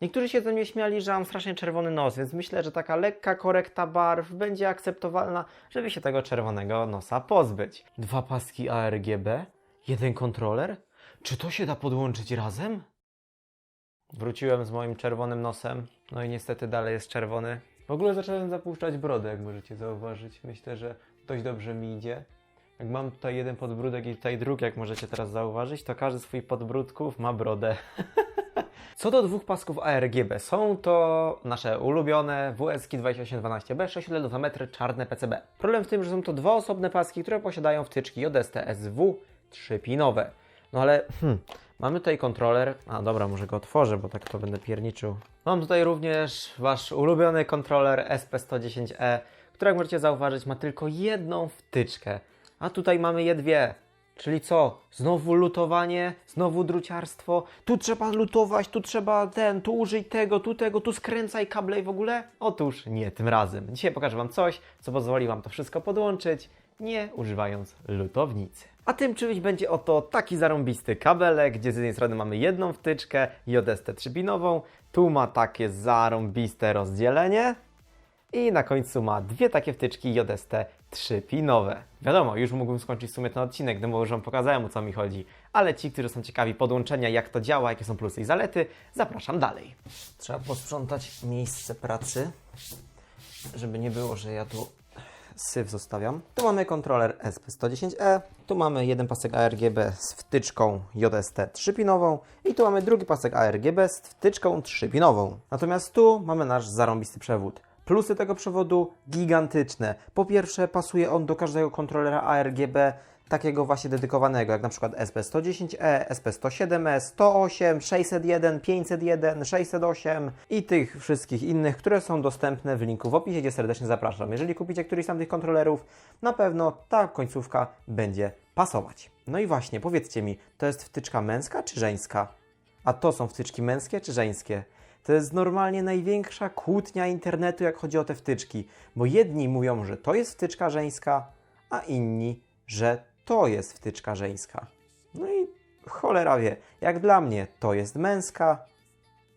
Niektórzy się ze mnie śmiali, że mam strasznie czerwony nos, więc myślę, że taka lekka korekta barw będzie akceptowalna, żeby się tego czerwonego nosa pozbyć. Dwa paski ARGB, jeden kontroler? Czy to się da podłączyć razem? Wróciłem z moim czerwonym nosem, no i niestety dalej jest czerwony. W ogóle zacząłem zapuszczać brodę, jak możecie zauważyć. Myślę, że dość dobrze mi idzie. Jak mam tutaj jeden podbródek i tutaj drugi, jak możecie teraz zauważyć, to każdy z swoich podbródków ma brodę. Co do dwóch pasków ARGB, są to nasze ulubione WSK 2812B 6 LEDów na metr czarne PCB. Problem w tym, że są to dwa osobne paski, które posiadają wtyczki JST SW 3-pinowe. No ale hmm, mamy tutaj kontroler. A dobra, może go otworzę, bo tak to będę pierniczył. Mam tutaj również wasz ulubiony kontroler SP110E, który jak możecie zauważyć ma tylko jedną wtyczkę. A tutaj mamy je dwie. Czyli co? Znowu lutowanie, znowu druciarstwo. Tu trzeba lutować, tu trzeba ten, tu użyj tego, tu tego, tu skręcaj kable i w ogóle? Otóż nie tym razem. Dzisiaj pokażę Wam coś, co pozwoli Wam to wszystko podłączyć, nie używając lutownicy. A tym czymś będzie oto taki zarąbisty kabelek, gdzie z jednej strony mamy jedną wtyczkę JST 3-pinową, tu ma takie zarąbiste rozdzielenie, i na końcu ma dwie takie wtyczki JST 3-pinowe. Wiadomo, już mógłbym skończyć w sumie ten odcinek, gdyby już Wam pokazałem o co mi chodzi, ale ci, którzy są ciekawi podłączenia, jak to działa, jakie są plusy i zalety, zapraszam dalej. Trzeba posprzątać miejsce pracy, żeby nie było, że ja tu syf zostawiam. Tu mamy kontroler SP110E, tu mamy jeden pasek ARGB z wtyczką JST 3-pinową i tu mamy drugi pasek ARGB z wtyczką 3-pinową. Natomiast tu mamy nasz zarąbisty przewód. Plusy tego przewodu gigantyczne. Po pierwsze, pasuje on do każdego kontrolera ARGB takiego właśnie dedykowanego, jak na przykład SP110E, SP107E, 108, 601, 501, 608 i tych wszystkich innych, które są dostępne w linku w opisie, gdzie serdecznie zapraszam. Jeżeli kupicie któryś z tamtych kontrolerów, na pewno ta końcówka będzie pasować. No i właśnie, powiedzcie mi, to jest wtyczka męska czy żeńska? A to są wtyczki męskie czy żeńskie? To jest normalnie największa kłótnia internetu, jak chodzi o te wtyczki, bo jedni mówią, że to jest wtyczka żeńska, a inni, że to jest wtyczka żeńska. No i cholera wie, jak dla mnie to jest męska,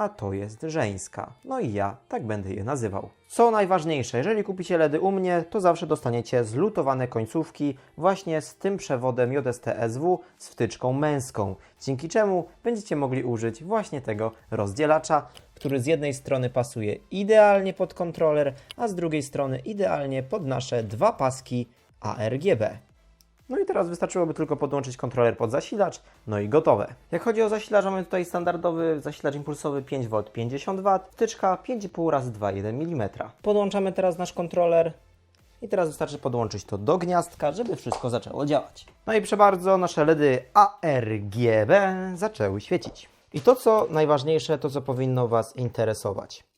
a to jest żeńska. No i ja tak będę je nazywał. Co najważniejsze, jeżeli kupicie LEDy u mnie, to zawsze dostaniecie zlutowane końcówki właśnie z tym przewodem JST-SW z wtyczką męską, dzięki czemu będziecie mogli użyć właśnie tego rozdzielacza, który z jednej strony pasuje idealnie pod kontroler, a z drugiej strony idealnie pod nasze dwa paski ARGB. No i teraz wystarczyłoby tylko podłączyć kontroler pod zasilacz, no i gotowe. Jak chodzi o zasilacz, mamy tutaj standardowy zasilacz impulsowy 5V 50W, wtyczka 5,5 razy 2,1 mm. Podłączamy teraz nasz kontroler i teraz wystarczy podłączyć to do gniazdka, żeby wszystko zaczęło działać. No i proszę bardzo, nasze LEDy ARGB zaczęły świecić. I to, co najważniejsze, to co powinno Was interesować.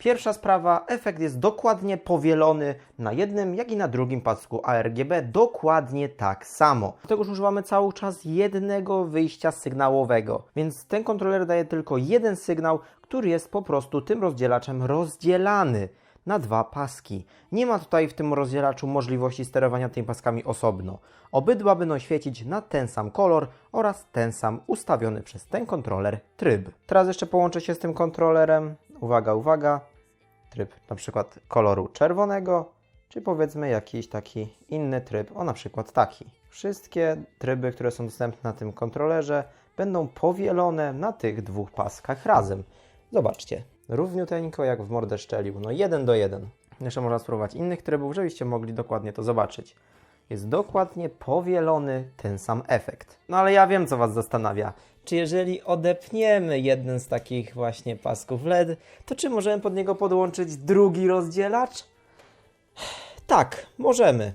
Pierwsza sprawa, efekt jest dokładnie powielony na jednym, jak i na drugim pasku ARGB, dokładnie tak samo. Dlatego już używamy cały czas jednego wyjścia sygnałowego, więc ten kontroler daje tylko jeden sygnał, który jest po prostu tym rozdzielaczem rozdzielany na dwa paski. Nie ma tutaj w tym rozdzielaczu możliwości sterowania tymi paskami osobno. Obydwa będą świecić na ten sam kolor oraz ten sam ustawiony przez ten kontroler tryb. Teraz jeszcze połączę się z tym kontrolerem. Uwaga, uwaga. Tryb na przykład koloru czerwonego, czy powiedzmy jakiś taki inny tryb, o na przykład taki. Wszystkie tryby, które są dostępne na tym kontrolerze, będą powielone na tych dwóch paskach razem. Zobaczcie, równiuteńko jak w mordę szczelił, no jeden do jeden. Jeszcze można spróbować innych trybów, żebyście mogli dokładnie to zobaczyć. Jest dokładnie powielony ten sam efekt. No ale ja wiem, co Was zastanawia. Czy jeżeli odepniemy jeden z takich właśnie pasków LED, to czy możemy pod niego podłączyć drugi rozdzielacz? Tak, możemy.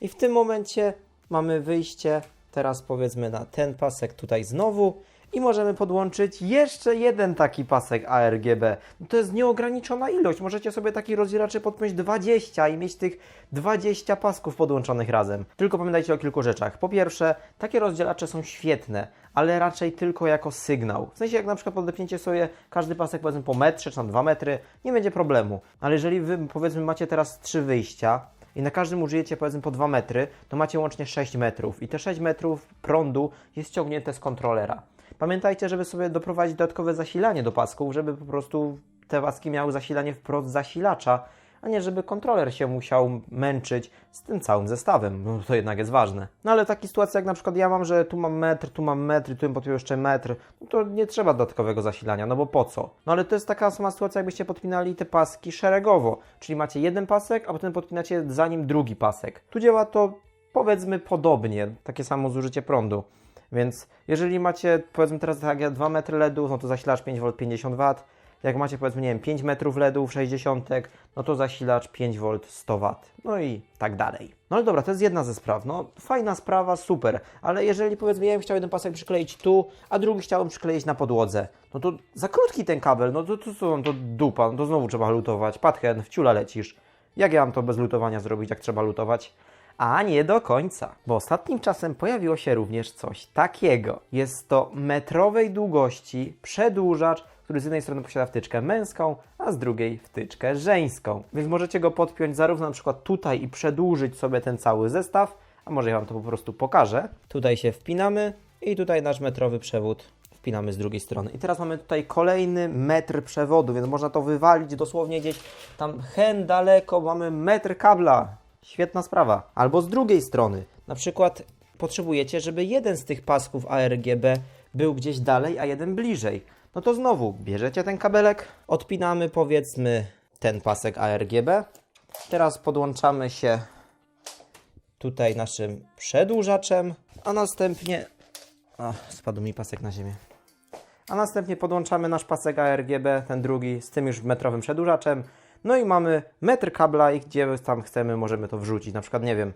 I w tym momencie mamy wyjście teraz powiedzmy na ten pasek tutaj znowu i możemy podłączyć jeszcze jeden taki pasek ARGB. No to jest nieograniczona ilość. Możecie sobie taki rozdzielaczy podpiąć 20 i mieć tych 20 pasków podłączonych razem. Tylko pamiętajcie o kilku rzeczach. Po pierwsze, takie rozdzielacze są świetne, ale raczej tylko jako sygnał. W sensie jak na przykład podepniecie sobie każdy pasek powiedzmy po metrze czy tam 2 metry, nie będzie problemu. Ale jeżeli wy powiedzmy macie teraz trzy wyjścia, i na każdym użyjecie powiedzmy po 2 metry, to macie łącznie 6 metrów i te 6 metrów prądu jest ciągnięte z kontrolera. Pamiętajcie, żeby sobie doprowadzić dodatkowe zasilanie do pasków, żeby po prostu te paski miały zasilanie wprost zasilacza, a nie żeby kontroler się musiał męczyć z tym całym zestawem, bo to jednak jest ważne. No ale takie sytuacje jak na przykład ja mam, że tu mam metr, tu mam metr i tu podpiął jeszcze metr, no to nie trzeba dodatkowego zasilania, no bo po co? No ale to jest taka sama sytuacja, jakbyście podpinali te paski szeregowo, czyli macie jeden pasek, a potem podpinacie za nim drugi pasek. Tu działa to powiedzmy podobnie, takie samo zużycie prądu. Więc jeżeli macie, powiedzmy teraz tak jak 2 metry LEDów, no to zasilacz 5V 50 W. Jak macie powiedzmy, nie wiem, 5 metrów LEDów 60, no to zasilacz 5V 100 W. No i tak dalej. No ale dobra, to jest jedna ze spraw. No fajna sprawa, super. Ale jeżeli powiedzmy, ja bym chciał jeden pasek przykleić tu, a drugi chciałbym przykleić na podłodze, no to za krótki ten kabel, no to to co, no to dupa, no to znowu trzeba lutować. Patchen, w ciula lecisz. Jak ja mam to bez lutowania zrobić, jak trzeba lutować? A nie do końca, bo ostatnim czasem pojawiło się również coś takiego. Jest to metrowej długości przedłużacz, który z jednej strony posiada wtyczkę męską, a z drugiej wtyczkę żeńską. Więc możecie go podpiąć zarówno na przykład tutaj i przedłużyć sobie ten cały zestaw, a może ja Wam to po prostu pokażę. Tutaj się wpinamy i tutaj nasz metrowy przewód wpinamy z drugiej strony. I teraz mamy tutaj kolejny metr przewodu, więc można to wywalić dosłownie gdzieś tam hen daleko, mamy metr kabla. Świetna sprawa. Albo z drugiej strony, na przykład potrzebujecie, żeby jeden z tych pasków ARGB był gdzieś dalej, a jeden bliżej. No to znowu bierzecie ten kabelek, odpinamy powiedzmy ten pasek ARGB. Teraz podłączamy się tutaj naszym przedłużaczem, a następnie... O, spadł mi pasek na ziemię. A następnie podłączamy nasz pasek ARGB, ten drugi, z tym już metrowym przedłużaczem. No i mamy metr kabla i gdzie tam chcemy, możemy to wrzucić. Na przykład, nie wiem,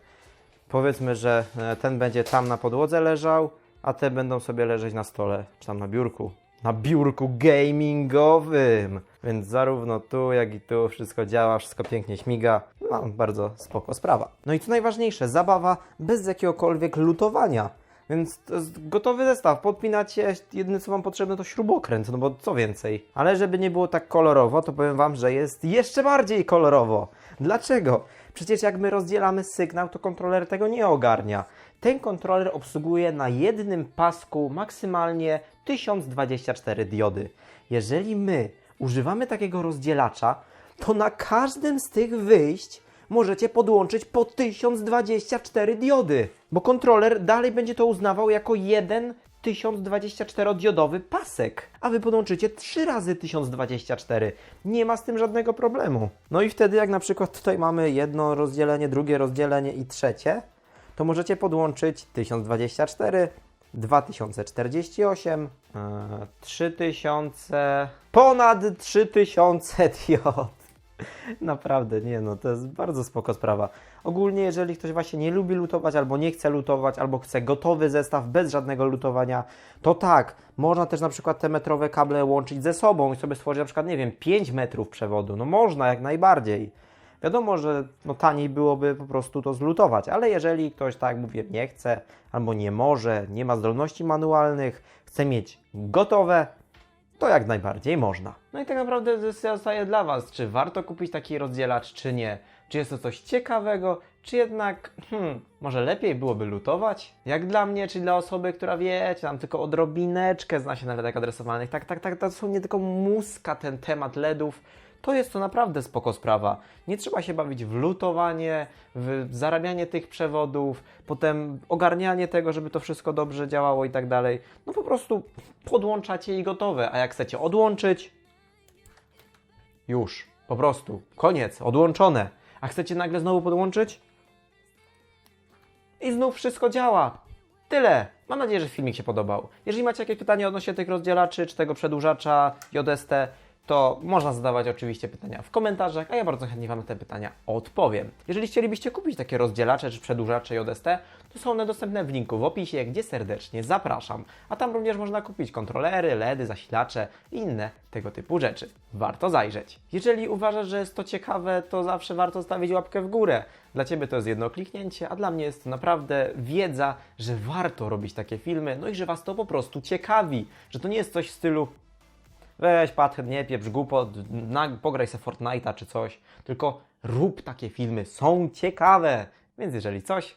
powiedzmy, że e, ten będzie tam na podłodze leżał, a te będą sobie leżeć na stole, czy tam na biurku. Na biurku gamingowym. Więc zarówno tu, jak i tu wszystko działa, wszystko pięknie śmiga. No, bardzo spoko sprawa. No i co najważniejsze, zabawa bez jakiegokolwiek lutowania. Więc to jest gotowy zestaw. Podpinacie, jedyne co Wam potrzebne to śrubokręt, no bo co więcej. Ale żeby nie było tak kolorowo, to powiem Wam, że jest jeszcze bardziej kolorowo. Dlaczego? Przecież jak my rozdzielamy sygnał, to kontroler tego nie ogarnia. Ten kontroler obsługuje na jednym pasku maksymalnie 1024 diody. Jeżeli my używamy takiego rozdzielacza, to na każdym z tych wyjść możecie podłączyć po 1024 diody, bo kontroler dalej będzie to uznawał jako jeden 1024-diodowy pasek, a wy podłączycie 3 razy 1024. Nie ma z tym żadnego problemu. No i wtedy, jak na przykład tutaj mamy jedno rozdzielenie, drugie rozdzielenie i trzecie, to możecie podłączyć 1024, 2048, e, 3000, ponad 3000 diod. Naprawdę, nie no, to jest bardzo spoko sprawa. Ogólnie, jeżeli ktoś właśnie nie lubi lutować, albo nie chce lutować, albo chce gotowy zestaw bez żadnego lutowania, to tak, można też na przykład te metrowe kable łączyć ze sobą i sobie stworzyć na przykład, nie wiem, 5 metrów przewodu. No można, jak najbardziej. Wiadomo, że no, taniej byłoby po prostu to zlutować, ale jeżeli ktoś, tak jak mówię, nie chce, albo nie może, nie ma zdolności manualnych, chce mieć gotowe, to jak najbardziej można. No i tak naprawdę decyzja zostaje dla Was, czy warto kupić taki rozdzielacz, czy nie. Czy jest to coś ciekawego, czy jednak, hmm, może lepiej byłoby lutować? Jak dla mnie, czy dla osoby, która wiecie, tam tylko odrobineczkę zna się na LEDach adresowanych, tak, tak, tak, dosłownie tylko muska ten temat LEDów, to jest to naprawdę spoko sprawa. Nie trzeba się bawić w lutowanie, w zarabianie tych przewodów, potem ogarnianie tego, żeby to wszystko dobrze działało i tak dalej. No po prostu podłączacie i gotowe. A jak chcecie odłączyć, już, po prostu, koniec, odłączone. A chcecie nagle znowu podłączyć? I znów wszystko działa. Tyle. Mam nadzieję, że filmik się podobał. Jeżeli macie jakieś pytania odnośnie tych rozdzielaczy, czy tego przedłużacza JST, to można zadawać oczywiście pytania w komentarzach, a ja bardzo chętnie Wam te pytania odpowiem. Jeżeli chcielibyście kupić takie rozdzielacze czy przedłużacze JST, to są one dostępne w linku w opisie, gdzie serdecznie zapraszam. A tam również można kupić kontrolery, LEDy, zasilacze i inne tego typu rzeczy. Warto zajrzeć. Jeżeli uważasz, że jest to ciekawe, to zawsze warto stawić łapkę w górę. Dla Ciebie to jest jedno kliknięcie, a dla mnie jest to naprawdę wiedza, że warto robić takie filmy, no i że Was to po prostu ciekawi, że to nie jest coś w stylu weź Patchen, nie pieprz głupot, pograj se Fortnite'a czy coś, tylko rób takie filmy, są ciekawe, więc jeżeli coś,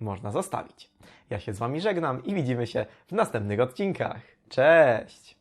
można zostawić. Ja się z Wami żegnam i widzimy się w następnych odcinkach. Cześć!